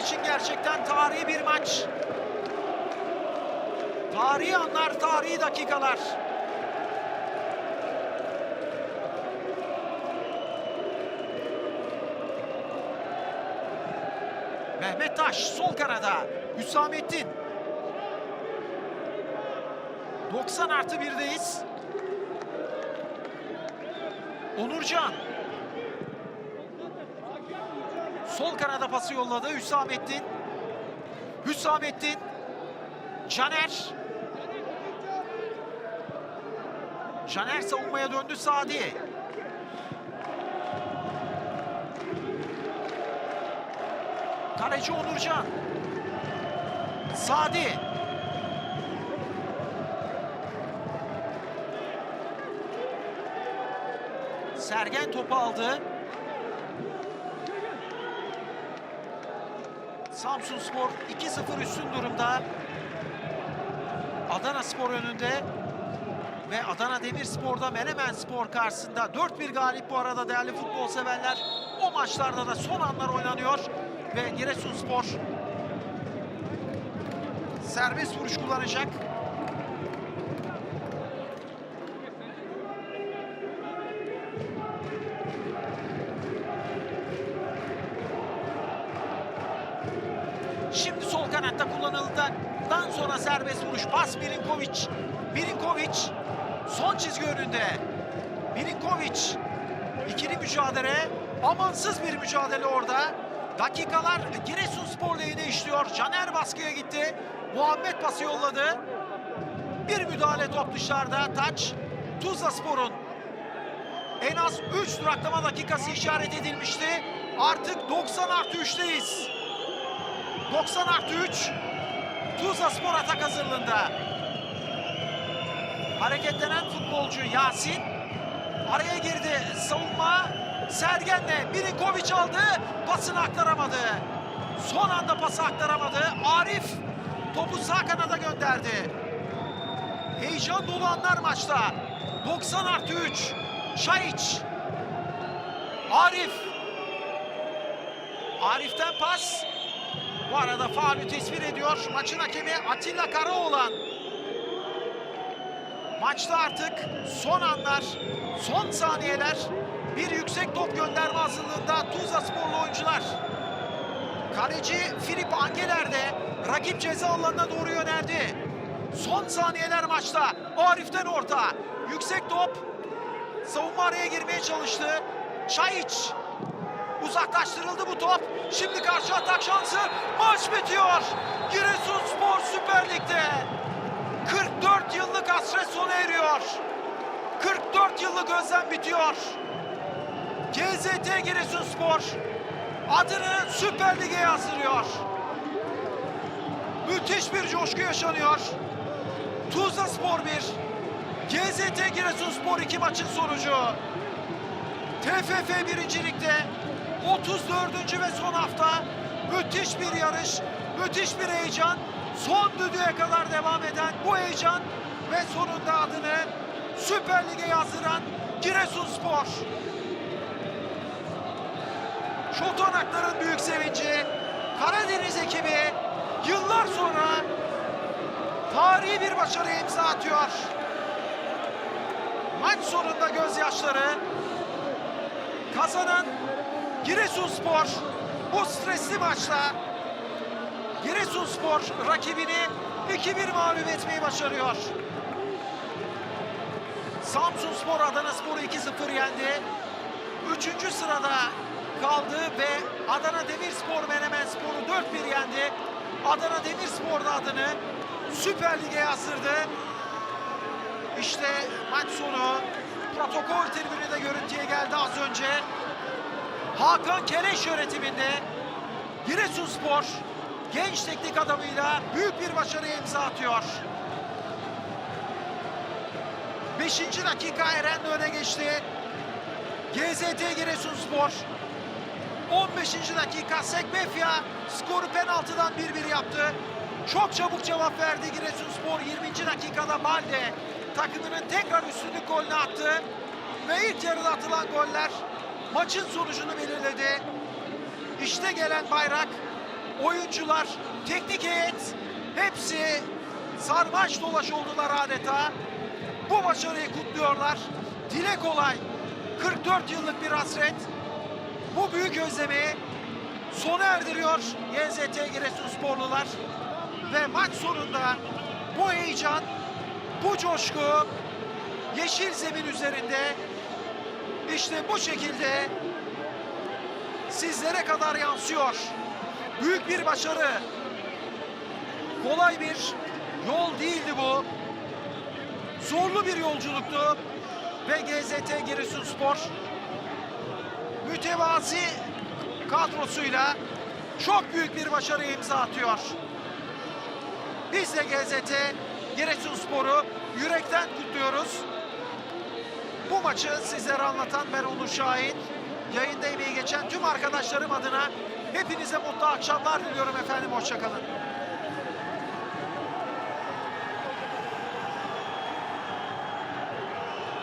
için gerçekten tarihi bir maç. Tarihi anlar, tarihi dakikalar. Mehmet Taş sol kanada. Hüsamettin. 90 artı 1'deyiz. Onurcan. Sol kanada pası yolladı Hüsamettin. Hüsamettin. Caner. Caner savunmaya döndü Sadi. Kaleci Onurcan. Sadi. Sergen topu aldı. Samsun Spor 2-0 üstün durumda. Adana Spor önünde. Ve Adana Demirspor'da Menemen Spor karşısında 4-1 galip bu arada değerli futbol severler. O maçlarda da son anlar oynanıyor. Ve Giresunspor serbest vuruş kullanacak. Şimdi sol kanatta kullanıldıktan sonra serbest vuruş. Pas Milinkovic. Milinkovic son çizgi önünde. Milinkovic ikili mücadele. Amansız bir mücadele orada. Dakikalar Giresunspor lehine işliyor. Caner baskıya gitti. Muhammed pası yolladı. Bir müdahale top dışarıda. Taç Tuzla Spor'un en az 3 duraklama dakikası işaret edilmişti. Artık 90 artı 3'teyiz. 90 artı 3. Tuzla Spor atak hazırlığında. Hareketlenen futbolcu Yasin. Araya girdi savunma. Sergen'le Milinkovic aldı. Pasını aktaramadı. Son anda pası aktaramadı. Arif topu sağ kanada gönderdi. Heyecan dolu anlar maçta. 90 artı 3. Şahiç. Arif. Arif'ten pas. Bu arada faulü tespit ediyor. Maçın hakemi Atilla Karaoğlan. Maçta artık son anlar, son saniyeler. Bir yüksek top gönderme hazırlığında Tuzla sporlu oyuncular. Kaleci Filip Angeler de rakip ceza alanına doğru yöneldi. Son saniyeler maçta. Arif'ten orta. Yüksek top. Savunma araya girmeye çalıştı. Çayiç Uzaklaştırıldı bu top. Şimdi karşı atak şansı. Maç bitiyor. Giresunspor Süper Lig'de. 44 yıllık hasret sona eriyor. 44 yıllık özlem bitiyor. GZT Giresunspor adını Süper Lig'e yazdırıyor. Müthiş bir coşku yaşanıyor. Tuzla Spor 1, GZT Giresunspor 2 maçın sonucu. TFF birincilikte 34. ve son hafta müthiş bir yarış, müthiş bir heyecan. Son düdüğe kadar devam eden bu heyecan ve sonunda adını Süper Lig'e yazdıran Giresunspor. Şotonakların büyük sevinci, Karadeniz ekibi yıllar sonra tarihi bir başarıya imza atıyor. Maç sonunda gözyaşları kazanan Giresunspor bu stresli maçta Giresunspor rakibini 2-1 mağlup etmeyi başarıyor. Samsunspor Adanaspor'u 2-0 yendi. Üçüncü sırada kaldı ve Adana Demirspor Menemenspor'u 4-1 yendi. Adana Demirspor da adını Süper Lig'e yazdırdı. İşte maç sonu protokol tribünü de görüntüye geldi az önce. Hakan Keleş yönetiminde Giresunspor genç teknik adamıyla büyük bir başarıya imza atıyor. 5. dakika Eren öne geçti. GZT Giresunspor 15. dakika Sekmefya skoru penaltıdan 1-1 yaptı. Çok çabuk cevap verdi Giresunspor 20. dakikada Balde takımının tekrar üstünlük golünü attı. Ve ilk yarıda atılan goller maçın sonucunu belirledi. İşte gelen bayrak oyuncular, teknik heyet hepsi sarmaş dolaş oldular adeta. Bu başarıyı kutluyorlar. Dile kolay. 44 yıllık bir hasret. Bu büyük özlemi sona erdiriyor YZT Giresunsporlular. Ve maç sonunda bu heyecan, bu coşku yeşil zemin üzerinde işte bu şekilde sizlere kadar yansıyor. Büyük bir başarı. Kolay bir yol değildi bu. Zorlu bir yolculuktu. Ve GZT Giresunspor mütevazi kadrosuyla çok büyük bir başarı imza atıyor. Biz de GZT Giresunspor'u yürekten kutluyoruz. Bu maçı sizlere anlatan ben Onur Şahin. Yayında emeği geçen tüm arkadaşlarım adına hepinize mutlu akşamlar diliyorum efendim. Hoşçakalın.